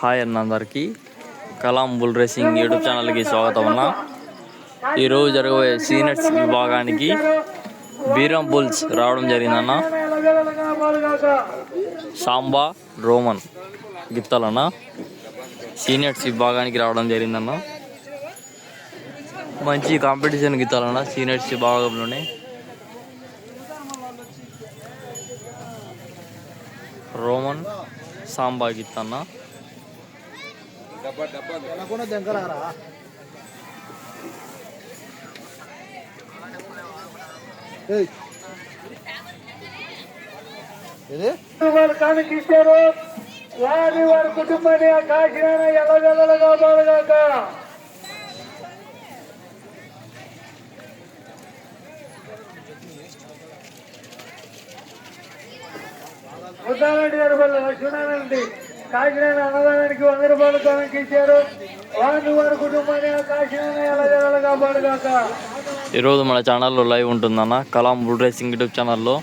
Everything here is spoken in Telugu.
హాయ్ అన్న అందరికీ. కలాం బుల్ రేసింగ్ యూట్యూబ్ ఛానల్కి స్వాగతం అన్న. ఈరోజు జరగబోయే సీనియర్స్ విభాగానికి బీరం బుల్స్ రావడం జరిగిందన్న సాంబా రోమన్ గిత్తలన్న సీనియర్స్ విభాగానికి రావడం జరిగిందన్న మంచి కాంపిటీషన్ గిత్తాలన్న సీనియర్స్ విభాగంలోనే. రోమన్ సాంబా గిత్తన్న కూడా దగ్గరారా ఏది? వారు వారి వారి కుటుంబాన్ని ఆ కాకినాడ ఎల్లగెల్లగా బాలుగాక ముద్దారెడ్డి గారి వల్ల లక్ష్మణానండి కాకినాడ అన్నదానానికి వంద రూపాయలు కానికి ఇచ్చారు. వారి వారి కుటుంబాన్ని ఆ కాకినాడ ఎల్లగెల్లగా బాలుగాక ఈరోజు మన ఛానల్లో లైవ్ ఉంటుందన్న. కలాం బుల్ రేసింగ్ యూట్యూబ్ ఛానల్లో